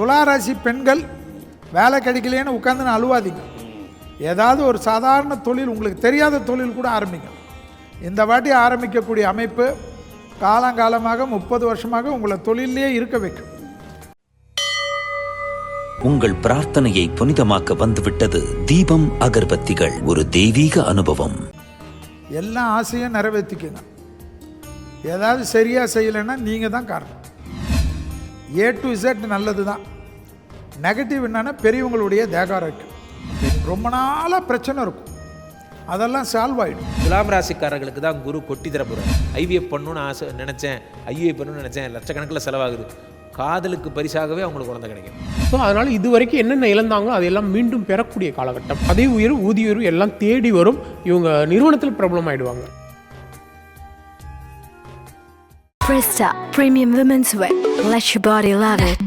துளாராசி பெண்கள் வேலை கிடைக்கலையேன்னு உட்காந்துன்னு அழுவாதீங்க. ஏதாவது ஒரு சாதாரண தொழில் உங்களுக்கு தெரியாத தொழில் கூட ஆரம்பிங்க. இந்த வாட்டி ஆரம்பிக்கக்கூடிய அமைப்பு காலங்காலமாக முப்பது வருஷமாக உங்களை தொழிலே இருக்க வைக்கும். உங்கள் பிரார்த்தனையை புனிதமாக்க வந்துவிட்டது தீபம் அகர்பத்திகள் ஒரு தெய்வீக அனுபவம். எல்லா ஆசையும் நிறைவேற்றிக்குங்க ஏதாவது சரியாக செய்யலைன்னா நீங்கள் தான் காரணம். ஏ டு இசட் நல்லது தான் நெகட்டிவ் என்னன்னா பெரியவங்களுடைய தேகாரோக்கியம் ரொம்ப நாளாக பிரச்சனை இருக்கும். அதெல்லாம் சால்வ் ஆகிடும் துலாம் ராசிக்காரர்களுக்கு தான் குரு கொட்டி தரப்போகிறார் ஐவிஎஃப் பண்ணணும்னு ஆசை நினச்சேன். ஐவிஎஃப் பண்ணணும்னு நினச்சேன். லட்சக்கணக்கில் செலவாகுது. காதலுக்கு பரிசாகவே அவங்களுக்கு குழந்தை கிடைக்கும். ஸோ அதனால் இது வரைக்கும் என்னென்ன இழந்தாங்களோ அதையெல்லாம் மீண்டும் பெறக்கூடிய காலகட்டம். பதவி உயர்வு ஊதிய உயர்வு எல்லாம் தேடி வரும். இவங்க நிறுவனத்தில் ப்ராப்ளம் ஆயிடுவாங்க. Presta Premium Women's Wear. Let your body love it.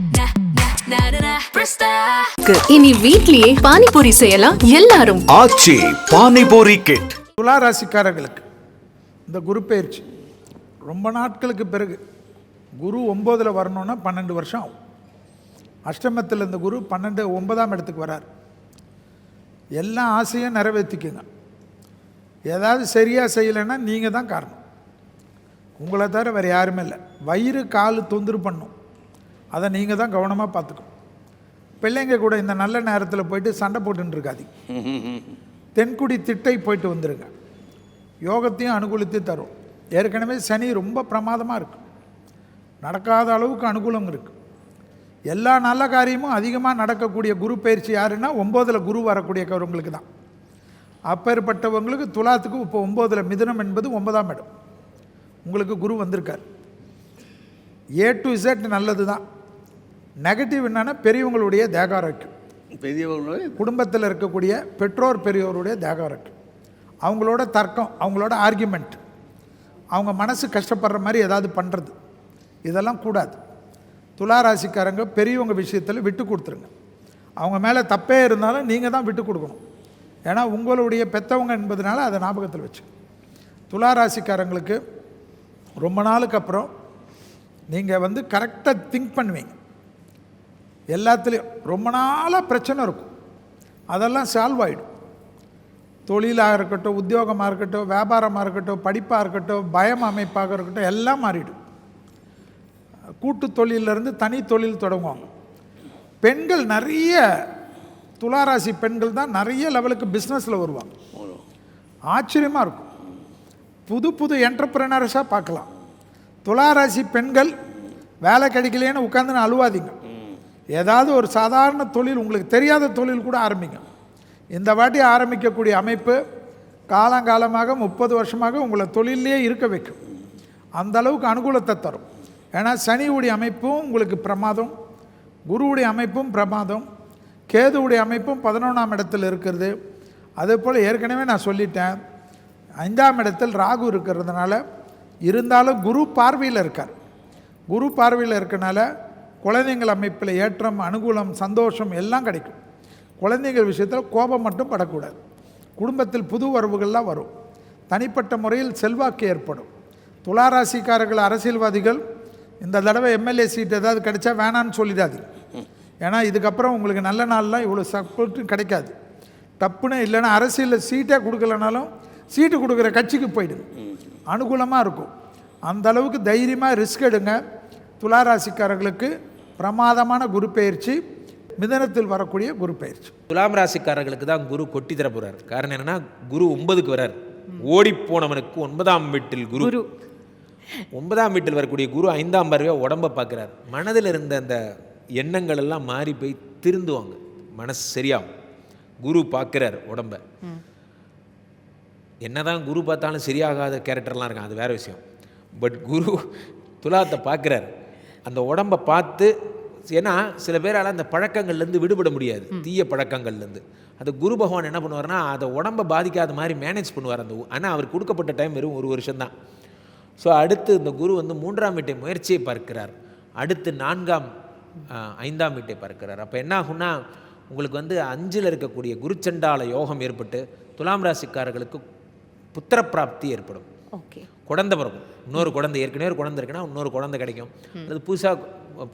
இனி வீட்லயே பானிபூரி செய்யலாம் எல்லாரும். ஆச்சி பானிபூரி கிட் துலா ராசிக்காரர்களுக்கு இந்த குரு பயிற்சி ரொம்ப நாட்களுக்கு பிறகு குரு ஒம்போதில் வரணுன்னா பன்னெண்டு வருஷம் ஆகும். அஷ்டமத்தில் இந்த குரு பன்னெண்டு ஒன்பதாம் இடத்துக்கு வரார். எல்லா ஆசையும் நிறைவேற்றிக்குங்க ஏதாவது சரியாக செய்யலைன்னா நீங்கள் தான் காரணம். உங்களை தவிர வேறு யாருமே இல்லை. வயிறு கால் தொந்தரவு பண்ணும். அதை நீங்கள் தான் கவனமாக பார்த்துக்கணும். பிள்ளைங்க கூட இந்த நல்ல நேரத்தில் போயிட்டு சண்டை போட்டுன்னு தென்குடி திட்டை போயிட்டு வந்துருங்க. யோகத்தையும் அனுகூலித்து தரும். ஏற்கனவே சனி ரொம்ப பிரமாதமாக இருக்கும் நடக்காத அளவுக்கு அனுகூலம் இருக்குது எல்லா நல்ல காரியமும் அதிகமாக நடக்கக்கூடிய குரு பயிற்சி யாருன்னா ஒம்போதில் குரு வரக்கூடியவங்களுக்கு தான். அப்பேற்பட்டவங்களுக்கு துலாத்துக்கு இப்போ ஒம்போதில் மிதுனம் என்பது ஒன்பதாம் இடம். உங்களுக்கு குரு வந்திருக்கார். ஏ டு இசட் நல்லது தான் நெகட்டிவ் என்னன்னா பெரியவங்களுடைய தேகாரோக்கியம் பெரியவங்களும் குடும்பத்தில் இருக்கக்கூடிய பெற்றோர் பெரியோருடைய தேகாரோக்கியம் அவங்களோட தர்க்கம் அவங்களோட ஆர்கியூமெண்ட் அவங்க மனசு கஷ்டப்படுற மாதிரி ஏதாவது பண்ணுறது இதெல்லாம் கூடாது. துலா ராசிக்காரங்க பெரியவங்க விஷயத்தில் விட்டு கொடுத்துருங்க. அவங்க மேலே தப்பே இருந்தாலும் நீங்கள் தான் விட்டு கொடுக்கணும். ஏன்னா உங்களுடைய பெத்தவங்க என்பதனால அதை ஞாபகத்தில் வச்சு துலா ராசிக்காரங்களுக்கு ரொம்ப நாளுக்கு அப்புறம் நீங்கள் வந்து கரெக்டாக திங்க் பண்ணுவீங்க. எல்லாத்துலேயும் ரொம்ப நாளாக பிரச்சனை இருக்கும். அதெல்லாம் சால்வ் ஆகிடும் தொழிலாக இருக்கட்டும் உத்தியோகமாக இருக்கட்டும் வியாபாரமாக இருக்கட்டும் படிப்பாக இருக்கட்டும் பயம் அமைப்பாக இருக்கட்டும் எல்லாம் மாறிடும். கூட்டு தொழிலிருந்து தனி தொழில் தொடங்குவாங்க. பெண்கள் நிறைய துளாராசி பெண்கள் தான் நிறைய லெவலுக்கு பிஸ்னஸில் வருவாங்க. ஆச்சரியமாக இருக்கும். புது புது என்டர்பிரனர்ஸாக பார்க்கலாம். துளாராசி பெண்கள் வேலை கிடைக்கலையேன்னு உட்காந்துன்னு அழுவாதீங்க. ஏதாவது ஒரு சாதாரண தொழில் உங்களுக்கு தெரியாத தொழில் கூட ஆரம்பிங்க. இந்த வாட்டி ஆரம்பிக்கக்கூடிய அமைப்பு காலங்காலமாக முப்பது வருஷமாக உங்களை தொழிலே இருக்க வைக்கும். அந்த அளவுக்கு அனுகூலத்தை தரும். ஏன்னா சனியுடைய அமைப்பும் உங்களுக்கு பிரமாதம் குருவுடைய அமைப்பும் பிரமாதம் கேதுவுடைய அமைப்பும் பதினொன்றாம் இடத்தில் இருக்கிறது. அதே போல் ஏற்கனவே நான் சொல்லிட்டேன் ஐந்தாம் இடத்தில் ராகு இருக்கிறதுனால இருந்தாலும் குரு பார்வையில் இருக்கார். குரு பார்வையில் இருக்கனால குழந்தைங்கள் அமைப்பில் ஏற்றம் அனுகூலம் சந்தோஷம் எல்லாம் கிடைக்கும். குழந்தைங்கள் விஷயத்தில் கோபம் மட்டும் படக்கூடாது. குடும்பத்தில் புது வரவுகள்லாம் வரும். தனிப்பட்ட முறையில் செல்வாக்கு ஏற்படும். துளாராசிக்காரர்கள் அரசியல்வாதிகள் இந்த தடவை எம்எல்ஏ சீட் ஏதாவது கிடைச்சா வேணான்னு சொல்லிடாதீங்க ஏன்னா இதுக்கப்புறம் உங்களுக்கு நல்ல நாள்லாம் இவ்வளோ சப்போர்ட்டும் கிடைக்காது. டப்புன்னு இல்லைன்னா அரசியலில் சீட்டே கொடுக்கலனாலும் சீட்டு கொடுக்குற கட்சிக்கு போயிடுங்க அனுகூலமாக இருக்கும். அந்த அளவுக்கு தைரியமாக ரிஸ்க் எடுங்க. துளாராசிக்காரர்களுக்கு பிரமாதமான குரு பயிற்சி மிதனத்தில் வரக்கூடிய குரு பயிற்சி. துலாம் ராசிக்காரர்களுக்கு தான் குரு கொட்டி தரப்போகிறார் காரணம் என்னன்னா குரு ஒன்பதுக்கு வரார். ஓடிப்போனவனுக்கு ஒன்பதாம் வீட்டில் குரு. ஒன்பதாம் வீட்டில் வரக்கூடிய குரு ஐந்தாம் பார்வையாக உடம்பை பார்க்குறார் மனதில் இருந்த அந்த எண்ணங்கள் எல்லாம் மாறி போய் திருந்துவாங்க. மனசு சரியாகும். குரு பார்க்குறார் உடம்ப. என்னதான் குரு பார்த்தாலும் சரியாகாத கேரக்டர்லாம் இருக்கான் அது வேற விஷயம். பட் குரு துலாத்தை பார்க்குறார். அந்த உடம்பை பார்த்து ஏன்னா சில பேரால் அந்த பழக்கங்கள்லேருந்து விடுபட முடியாது தீய பழக்கங்கள்லேருந்து. அந்த குரு பகவான் என்ன பண்ணுவார்னா அதை உடம்பை பாதிக்காத மாதிரி மேனேஜ் பண்ணுவார் அந்த ஆனால் அவர் கொடுக்கப்பட்ட டைம் வெறும் ஒரு வருஷம்தான். ஸோ அடுத்து இந்த குரு வந்து மூன்றாம் வீட்டை முயற்சியை பார்க்கிறார். அடுத்து நான்காம் ஐந்தாம் வீட்டை பார்க்கிறார். அப்போ என்ன ஆகும்னா உங்களுக்கு வந்து அஞ்சில் இருக்கக்கூடிய குருச்சண்டால யோகம் ஏற்பட்டு துலாம் ராசிக்காரர்களுக்கு புத்திர பிராப்தி ஏற்படும். ஓகே. குழந்தை பிறக்கும். இன்னொரு குழந்தை ஏற்கனவே ஒரு குழந்தை இருக்குன்னா இன்னொரு குழந்தை கிடைக்கும். அது புதுசாக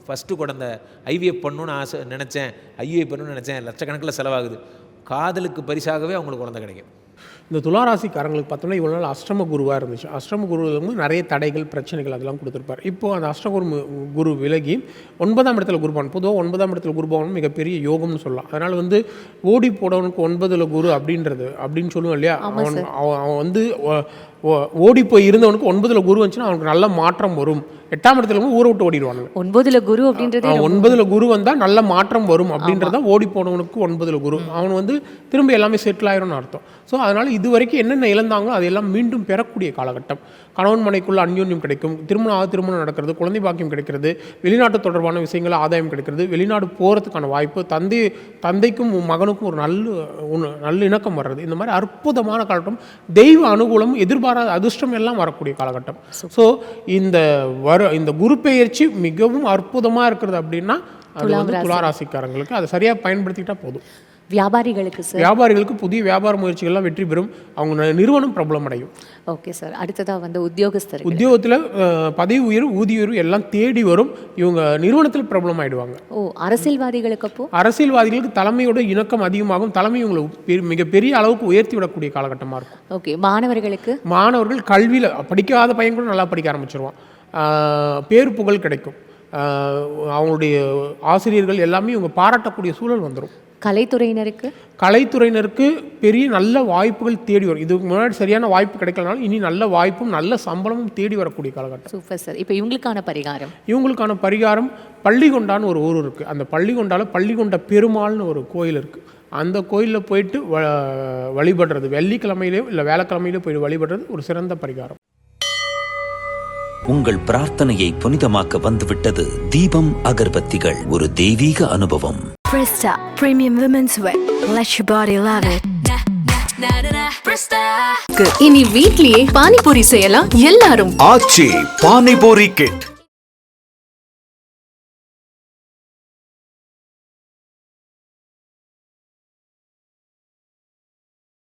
ஃபஸ்ட்டு குழந்தை ஐவிஎஃப் பண்ணணும்னு ஆசை நினச்சேன் ஐவிஎஃப் பண்ணணும்னு நினச்சேன் லட்சக்கணக்கில் செலவாகுது. காதலுக்கு பரிசாகவே அவங்களுக்கு குழந்தை கிடைக்கும். இந்த துளாராசிக்காரங்களுக்கு பார்த்தோம்னா இவ்வளோ நாள் அஷ்டம குருவாக இருந்துச்சு. அஷ்டம குருவில் வந்து நிறைய தடைகள் பிரச்சனைகள் அதெல்லாம் கொடுத்துருப்பார். இப்போது அந்த அஷ்டகுரு குரு விலகி ஒன்பதாம் இடத்துல குருபான் பொதுவாக ஒன்பதாம் இடத்துல குருபாவன் மிகப்பெரிய யோகம்னு சொல்லலாம். அதனால் வந்து ஓடி போடவனுக்கு ஒன்பதுல குரு அப்படின்றது அப்படின்னு சொல்லுவோம் இல்லையா? அவன் அவன் வந்து ஓடி போய் இருந்தவனுக்கு ஒன்பதுல குரு வந்துச்சுன்னா அவனுக்கு நல்ல மாற்றம் வரும். எட்டாம் இடத்துல ஊரை விட்டு ஓடிடுவானுங்க. ஒன்பதுல குரு அப்படின்றதே ஒன்பதுல குரு வந்தா நல்ல மாற்றம் வரும் அப்படின்றத ஓடி போனவனுக்கு ஒன்பதுல குரு. அவன் வந்து திரும்ப எல்லாமே செட்டில் ஆயிரும்னு அர்த்தம். ஸோ அதனால இது வரைக்கும் என்னென்ன இழந்தாங்களோ அதையெல்லாம் மீண்டும் பெறக்கூடிய காலகட்டம். கணவன் மனைக்குள்ள அந்யோன்யம் கிடைக்கும். திருமணம் ஆக திருமணம் நடக்கிறது. குழந்தை பாக்கியம் கிடைக்கிறது. வெளிநாட்டு தொடர்பான விஷயங்கள் ஆதாயம் கிடைக்கிறது. வெளிநாடு போகிறதுக்கான வாய்ப்பு தந்தை தந்தைக்கும் மகனுக்கும் ஒரு நல்ல ஒன்று நல்ல இணக்கம் வர்றது. இந்த மாதிரி அற்புதமான காலகட்டம். தெய்வ அனுகூலம் எதிர்பாராத அதிர்ஷ்டம் எல்லாம் வரக்கூடிய காலகட்டம். ஸோ இந்த வர இந்த குரு பெயர்ச்சி மிகவும் அற்புதமாக இருக்கிறது அப்படின்னா அது வந்து ராசி. துலா ராசிக்காரங்களுக்கு அதை சரியாக பயன்படுத்திக்கிட்டா போதும். வியாபாரிகளுக்கு சார் வியாபாரிகளுக்கு புதிய வியாபார முயற்சிகள்லாம் வெற்றி பெறும். அவங்க நிறுவனம் பிரபலம் அடையும் ஓகே சார் அடுத்ததா வந்து உத்தியோகஸ்தர்கள். உத்தியோகத்தில் பதவி உயர்வு ஊதிய உயர்வு எல்லாம் தேடி வரும். இவங்க நிறுவனத்தில் பிரபலம் ஆயிடுவாங்க ஓ அரசியல்வாதிகளுக்கு அப்போ? அரசியல்வாதிகளுக்கு தலைமையோட இணக்கம் அதிகமாகும். தலைமை இவங்களை பெரிய- மிகப்பெரிய அளவுக்கு உயர்த்தி விடக்கூடிய காலகட்டமாக இருக்கும். ஓகே மாணவர்களுக்கு? மாணவர்கள் கல்வியில் படிக்காத பையன் கூட நல்லா படிக்க ஆரம்பிச்சிருவான். பேர் புகழ் கிடைக்கும். அவங்களுடைய ஆசிரியர்கள் எல்லாமே இவங்க பாராட்டக்கூடிய சூழல் வந்துடும் கலைத்துறையினருக்கு? கலைத்துறையினருக்கு பெரிய நல்ல வாய்ப்புகள் தேடி வரும். இதுக்கு முன்னாடி சரியான வாய்ப்பு கிடைக்கலனாலும் இனி நல்ல வாய்ப்பும் நல்ல சம்பளமும் தேடி வரக்கூடிய காலகட்டம். சூப்பர் சார் இப்போ இவங்களுக்கான பரிகாரம்? இவங்களுக்கான பரிகாரம் பள்ளிகொண்டான்னு ஒரு ஊர் இருக்குது அந்த பள்ளிகொண்டால பள்ளிகொண்ட பெருமாள்னு ஒரு கோயில் இருக்குது அந்த கோயிலில் போயிட்டு வ வழிபடுறது வெள்ளிக்கிழமையிலையோ இல்லை வேலைக்கிழமையிலையோ போயிட்டு வழிபடுறது ஒரு சிறந்த பரிகாரம். உங்கள் பிரார்த்தனையை புனிதமாக்க வந்துவிட்டது தீபம் அகர்பத்திகள். ஒரு தெய்வீக அனுபவம். Presta Premium Women's Wear. Let your body love it. இனி வீட்லயே பானிபூரி செய்யலாம் எல்லாரும் ஆச்சி பானிபூரி கிட்